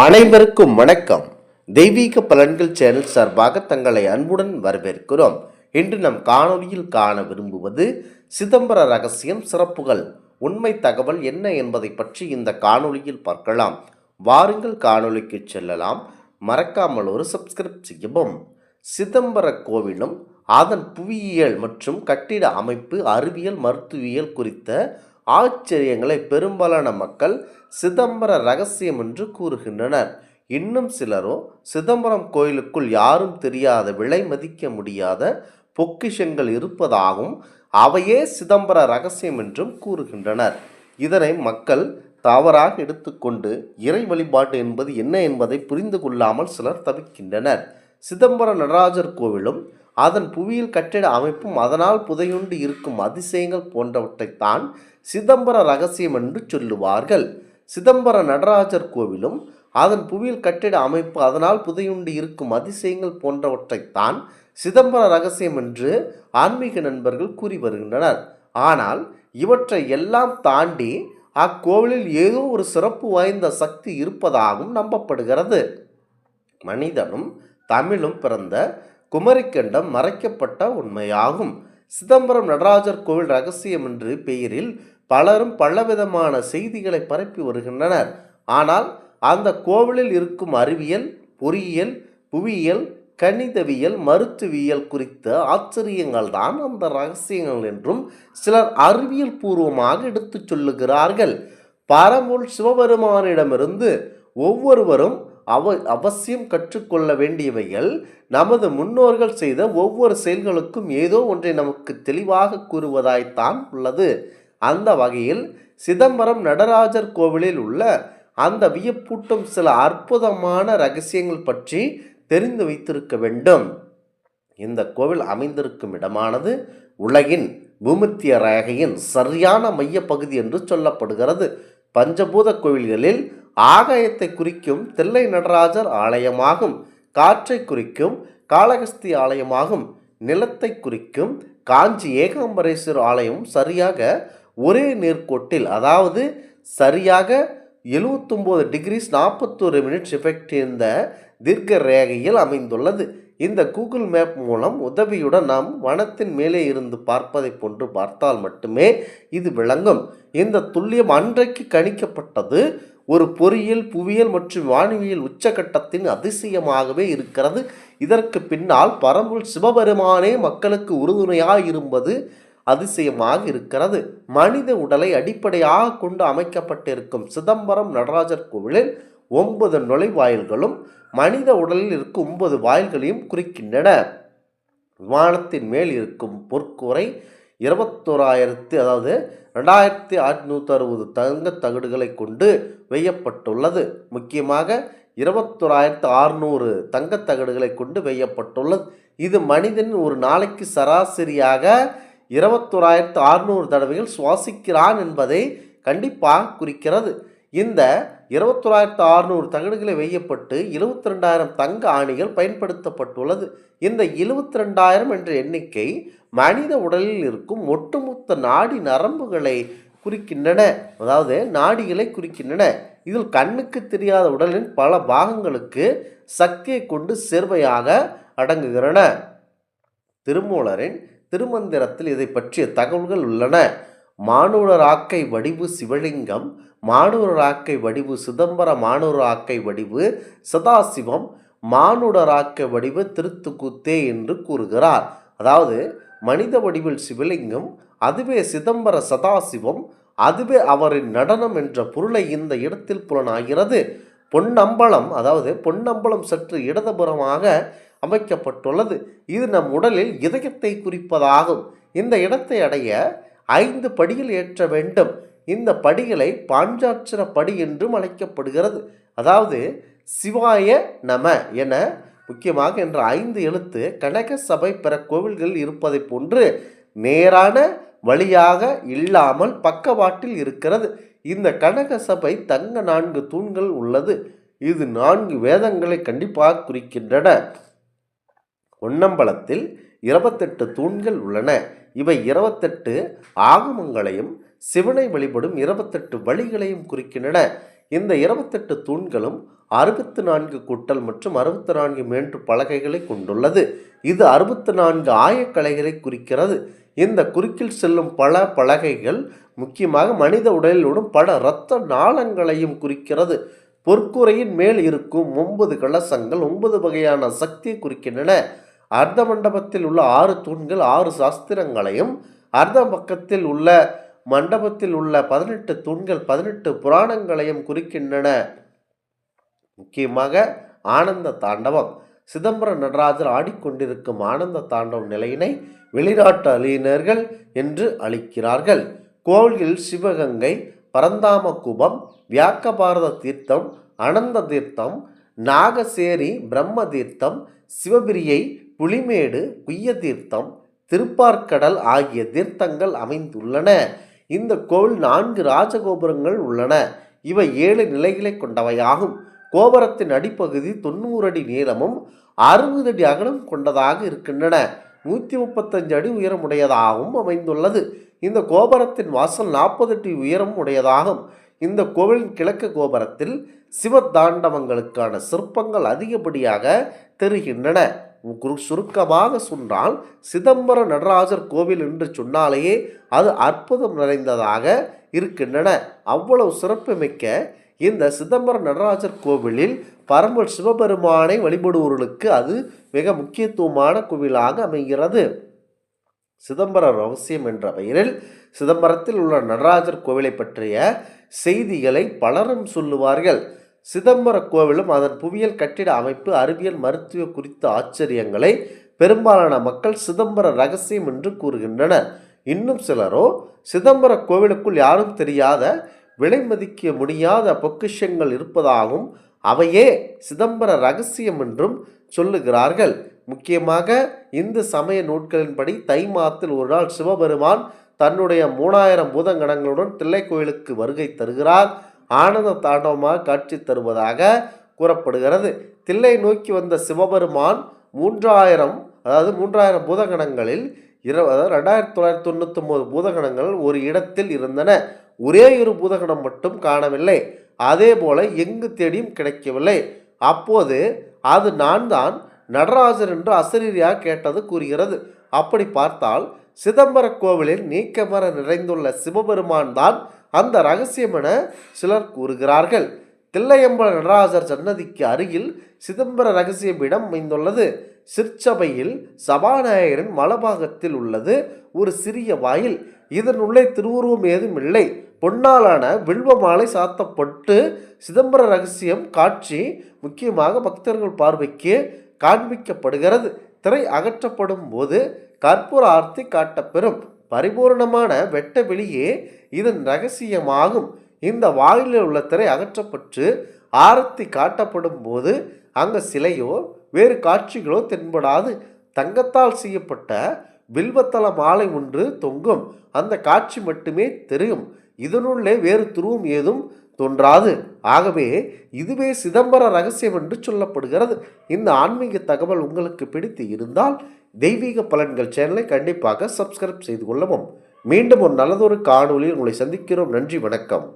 அனைவருக்கும் வணக்கம். தெய்வீக பலன்கள் சேனல் சார்பாக தங்களை அன்புடன் வரவேற்கிறோம். இன்று நம் காணொலியில் காண விரும்புவது சிதம்பர ரகசியம் சிறப்புகள். உண்மை தகவல் என்ன என்பதை பற்றி இந்த காணொலியில் பார்க்கலாம். வாருங்கள் காணொலிக்கு செல்லலாம். மறக்காமல் ஒரு சப்ஸ்கிரைப் செய்யவும். சிதம்பர கோவிலும் அதன் புவியியல் மற்றும் கட்டிட அமைப்பு அறிவியல் மருத்துவியல் குறித்த ஆச்சரியங்களை பெரும்பாலான மக்கள் சிதம்பர ரகசியம் என்று கூறுகின்றனர். இன்னும் சிலரோ சிதம்பரம் கோயிலுக்குள் யாரும் தெரியாத விலை மதிக்க முடியாத பொக்கிஷங்கள் இருப்பதாகவும் அவையே சிதம்பர ரகசியம் என்றும் கூறுகின்றனர். இதனை மக்கள் தவறாக எடுத்துக்கொண்டு இறை வழிபாட்டு என்பது என்ன என்பதை புரிந்து கொள்ளாமல் சிலர் தவிக்கின்றனர். சிதம்பர நடராஜர் கோவிலும் அதன் புவியியல் கட்டிட அமைப்பும் அதனால் புதையுண்டு இருக்கும் அதிசயங்கள் போன்றவற்றைத்தான் சிதம்பர ரகசியம் என்று சொல்லுவார்கள். சிதம்பர நடராஜர் கோவிலும் அதன் புவியியல் கட்டிட அமைப்பு அதனால் புதையுண்டு இருக்கும் அதிசயங்கள் போன்றவற்றைத்தான் சிதம்பர ரகசியம் என்று ஆன்மீக நண்பர்கள் கூறி வருகின்றனர். ஆனால் இவற்றை எல்லாம் தாண்டி அக்கோவிலில் ஏதோ ஒரு சிறப்பு வாய்ந்த சக்தி இருப்பதாகவும் நம்பப்படுகிறது. மனிதனும் தமிழும் பிறந்த குமரிக்கண்டம் மறைக்கப்பட்ட உண்மையாகும். சிதம்பரம் நடராஜர் கோவில் ரகசியம் என்று பெயரில் பலரும் பலவிதமான செய்திகளை பரப்பி வருகின்றனர். ஆனால் அந்த கோவிலில் இருக்கும் அறிவியல் பொறியியல் புவியியல் கணிதவியல் மருத்துவியல் குறித்த ஆச்சரியங்கள் தான் அந்த ரகசியங்கள் என்றும் சிலர் அறிவியல் பூர்வமாக எடுத்துச் சொல்லுகிறார்கள். பரம்பொருள் சிவபெருமானிடமிருந்து ஒவ்வொருவரும் அவ அவசியம் கற்றுக்கொள்ள வேண்டியவைகள் நமது முன்னோர்கள் செய்த ஒவ்வொரு செயல்களுக்கும் ஏதோ ஒன்றை நமக்கு தெளிவாக கூறுவதாய்த்தான் உள்ளது. அந்த வகையில் சிதம்பரம் நடராஜர் கோவிலில் உள்ள அந்த வியப்பூட்டும் சில அற்புதமான ரகசியங்கள் பற்றி தெரிந்து வைத்திருக்க வேண்டும். இந்த கோவில் அமைந்திருக்கும் இடமானது உலகின் பூமத்திய ரேகையின் சரியான மையப்பகுதி என்று சொல்லப்படுகிறது. பஞ்சபூத கோவில்களில் ஆகாயத்தை குறிக்கும் தில்லை நடராஜர் ஆலயமாகும் காற்றை குறிக்கும் காளகஸ்தி ஆலயமாகும் நிலத்தை குறிக்கும் காஞ்சி ஏகாம்பரேஸ்வர் ஆலயம் சரியாக ஒரே நேர்கோட்டில் அதாவது சரியாக எழுவத்தொம்போது டிகிரிஸ் நாற்பத்தொரு மினிட்ஸ் எஃபெக்ட் இந்த தீர்க்க ரேகையில் அமைந்துள்ளது. இந்த கூகுள் மேப் மூலம் உதவியுடன் நாம் வனத்தின் மேலே இருந்து பார்ப்பதை போன்று பார்த்தால் மட்டுமே இது விளங்கும். இந்த துல்லியம் அன்றைக்கு கணிக்கப்பட்டது ஒரு பொறியியல் புவியியல் மற்றும் வானவியல் உச்சகட்டத்தின் அதிசயமாகவே இருக்கிறது. இதற்கு பின்னால் பரம்புல் சிவபெருமானே மக்களுக்கு உறுதுணையாக இருப்பது அதிசயமாக இருக்கிறது. மனித உடலை அடிப்படையாக கொண்டு அமைக்கப்பட்டிருக்கும் சிதம்பரம் நடராஜர் கோவிலில் ஒன்பது நுழைவாயில்களும் மனித உடலில் இருக்கும் ஒன்பது வாயில்களையும் குறிக்கின்றன. விமானத்தின் மேல் இருக்கும் பொற்கூரை இருபத்தோராயிரத்தி அதாவது ரெண்டாயிரத்தி அறுநூற்றி அறுபது தங்க தகடுகளை கொண்டு வெய்யப்பட்டுள்ளது. முக்கியமாக இருபத்தோராயிரத்து அறுநூறு தங்கத்தகடுகளை கொண்டு வெய்யப்பட்டுள்ளது. இது மனிதன் ஒரு நாளைக்கு சராசரியாக இருபத்தோராயிரத்து அறுநூறு தடவைகள் சுவாசிக்கிறான் என்பதை கண்டிப்பாக குறிக்கிறது. இந்த இருபத்தோராயிரத்து அறுநூறு தகடுகளை வெய்யப்பட்டு எழுபத்தி ரெண்டாயிரம் தங்க ஆணிகள் பயன்படுத்தப்பட்டுள்ளது. இந்த எழுபத்தி ரெண்டாயிரம் என்ற எண்ணிக்கை மனித உடலில் இருக்கும் ஒட்டுமொத்த நாடி நரம்புகளை குறிக்கின்றன. அதாவது நாடிகளை குறிக்கின்றன. இதில் கண்ணுக்கு தெரியாத உடலின் பல பாகங்களுக்கு சக்தியை கொண்டு சேர்வையாக அடங்குகிறன. திருமூலரின் திருமந்திரத்தில் இதை பற்றிய தகவல்கள் உள்ளன. மானூரராக்கை வடிவு சிவலிங்கம் மானூரராக்கை வடிவு சிதம்பர மானூரராக்கை வடிவு சதாசிவம் மானுடராக்க வடிவு திருத்துக்குத்தே என்று கூறுகிறார். அதாவது மனித வடிவில் சிவலிங்கம் அதுவே சிதம்பர சதாசிவம் அதுவே அவரின் நடனம் என்ற பொருளை இந்த இடத்தில் புலனாகிறது. பொன்னம்பலம் அதாவது பொன்னம்பலம் சற்று இடதுபுறமாக அமைக்கப்பட்டுள்ளது. இது நம் உடலில் இதயத்தை குறிப்பதாகும். இந்த இடத்தை அடைய ஐந்து படிகள் ஏற்ற வேண்டும். இந்த படிகளை பாஞ்சாட்சர படி என்றும் அழைக்கப்படுகிறது. அதாவது சிவாய நம என முக்கியமாக என்ற ஐந்து எழுத்து கனக சபை பிற கோவில்களில் இருப்பதைப் போன்று நேரான வழியாக இல்லாமல் பக்கவாட்டில் இருக்கிறது. இந்த கனக சபை தங்க நான்கு தூண்கள் உள்ளது. இது நான்கு வேதங்களை கண்டிப்பாக குறிக்கின்றன. பொன்னம்பலத்தில் இருபத்தெட்டு தூண்கள் உள்ளன. இவை இருபத்தெட்டு ஆகமங்களையும் சிவனை வழிபடும் இருபத்தெட்டு வழிகளையும் குறிக்கின்றன. இந்த இருபத்தெட்டு தூண்களும் அறுபத்து நான்கு குட்டல் மற்றும் அறுபத்தி நான்கு மேன்று பலகைகளை கொண்டுள்ளது. இது அறுபத்து நான்கு ஆயக்கலைகளை குறிக்கிறது. இந்த குறுக்கில் செல்லும் பல பலகைகள் முக்கியமாக மனித உடலில் விடும் பல இரத்த நாளங்களையும் குறிக்கிறது. பொற்கூரையின் மேல் இருக்கும் ஒன்பது கலசங்கள் ஒன்பது வகையான சக்தியை குறிக்கின்றன. அர்த்த மண்டபத்தில் உள்ள ஆறு தூண்கள் ஆறு சாஸ்திரங்களையும் அர்த்த பக்கத்தில் உள்ள மண்டபத்தில் உள்ள பதினெட்டு தூண்கள் பதினெட்டு புராணங்களையும் குறிக்கின்றன. முக்கியமாக ஆனந்த தாண்டவம். சிதம்பர நடராஜர் ஆடிக்கொண்டிருக்கும் ஆனந்த தாண்டவம் நிலையினை வெளிநாட்டு அழியினர்கள் என்று அழைக்கிறார்கள் கோவிலில் சிவகங்கை பரந்தாம குபம் வியாக்கபாரத தீர்த்தம் அனந்த தீர்த்தம் நாகசேரி பிரம்ம தீர்த்தம் சிவபிரியை புலிமேடு குய்ய தீர்த்தம் திருப்பார்க்கடல் ஆகிய தீர்த்தங்கள் அமைந்துள்ளன. இந்த கோவில் நான்கு ராஜகோபுரங்கள் உள்ளன. இவை ஏழு நிலைகளை கொண்டவையாகும். கோபுரத்தின் அடிப்பகுதி தொண்ணூறு அடி நீளமும் அறுபது அடி அகலம் கொண்டதாக இருக்கின்றன. நூற்றி முப்பத்தஞ்சு அடி உயரமுடையதாகவும் அமைந்துள்ளது. இந்த கோபுரத்தின் வாசல் நாற்பது அடி உயரம் உடையதாகும். இந்த கோவிலின் கிழக்கு கோபுரத்தில் சிவ தாண்டவங்களுக்கான சிற்பங்கள் அதிகப்படியாக தெரிகின்றன. சுருக்கமாக சொன்னால் சிதம்பர நடராஜர் கோவில் என்று சொன்னாலேயே அது அற்புதம் நிறைந்ததாக இருக்கின்றன. அவ்வளவு சிறப்புமிக்க இந்த சிதம்பர நடராஜர் கோவிலில் பரம சிவபெருமானை வழிபடுவோர்களுக்கு அது மிக முக்கியத்துவமான கோவிலாக அமைகிறது. சிதம்பர ரகசியம் என்ற பெயரில் சிதம்பரத்தில் உள்ள நடராஜர் கோவிலை பற்றிய செய்திகளை பலரும் சொல்லுவார்கள். சிதம்பர கோவிலும் அதன் புவியியல் கட்டிட அமைப்பு அறிவியல் மருத்துவ குறித்த ஆச்சரியங்களை பெரும்பாலான மக்கள் சிதம்பர ரகசியம் என்று கூறுகின்றனர். இன்னும் சிலரோ சிதம்பர கோவிலுக்குள் யாரும் தெரியாத விலை மதிக்க முடியாத பொக்கிஷங்கள் இருப்பதாகவும் அவையே சிதம்பர ரகசியம் என்றும் சொல்லுகிறார்கள். முக்கியமாக இந்து சமய நூட்களின்படி தை மாதத்தில் ஒரு நாள் சிவபெருமான் தன்னுடைய மூணாயிரம் பூதங்கணங்களுடன் தில்லை கோயிலுக்கு வருகை தருகிறார். ஆனந்த தாண்டவமாக காட்சி தருவதாக கூறப்படுகிறது. தில்லை நோக்கி வந்த சிவபெருமான் மூன்றாயிரம் அதாவது மூன்றாயிரம் பூதகணங்களில் இரு அதாவது ரெண்டாயிரத்தி தொள்ளாயிரத்தி தொண்ணூத்தொம்பது பூதகணங்கள் ஒரு இடத்தில் இருந்தன. ஒரே ஒரு பூதகணம் மட்டும் காணவில்லை. அதே போல எங்கு தேடியும் கிடைக்கவில்லை. அப்போது அது நான் தான் நடராஜர் என்று அசரீரியாக கேட்டது கூறுகிறது. அப்படி பார்த்தால் சிதம்பர கோவிலில் நீக்கமர நிறைந்துள்ள சிவபெருமான் தான் அந்த ரகசியம் என சிலர் கூறுகிறார்கள். தில்லையம்பல நடராஜர் சன்னதிக்கு அருகில் சிதம்பர ரகசியம் இடம் அமைந்துள்ளது. சிற்சபையில் சபாநாயகரின் மலபாகத்தில் உள்ளது. ஒரு சிறிய வாயில். இதனுள்ளே திருவுருவம் ஏதும் இல்லை. பொன்னாலான வில்வ மாலை சாத்தப்பட்டு சிதம்பர ரகசியம் காட்சி முக்கியமாக பக்தர்கள் பார்வைக்கு காண்பிக்கப்படுகிறது. திரை அகற்றப்படும் போது கற்பூர ஆர்த்தி காட்டப்பெறும். பரிபூரணமான வெட்ட வெளியே இதன் ரகசியமாகும். இந்த வாயிலில் உள்ள திரை அகற்றப்பட்டு ஆரத்தி காட்டப்படும் போது அங்கு சிலையோ வேறு காட்சிகளோ தென்படாது. தங்கத்தால் செய்யப்பட்ட வில்வத்தல மாலை ஒன்று தொங்கும். அந்த காட்சி மட்டுமே தெரியும். இதனுள்ளே வேறு துருவம் ஏதும் தோன்றாது. ஆகவே இதுவே சிதம்பர ரகசியம் என்று சொல்லப்படுகிறது. இந்த ஆன்மீக தகவல் உங்களுக்கு பிடித்து இருந்தால் தெய்வீக பலன்கள் சேனலை கண்டிப்பாக சப்ஸ்கிரைப் செய்து கொள்ளவும். மீண்டும் ஒரு நல்லதொரு காணொளியில் உங்களை சந்திக்கிறோம். நன்றி வணக்கம்.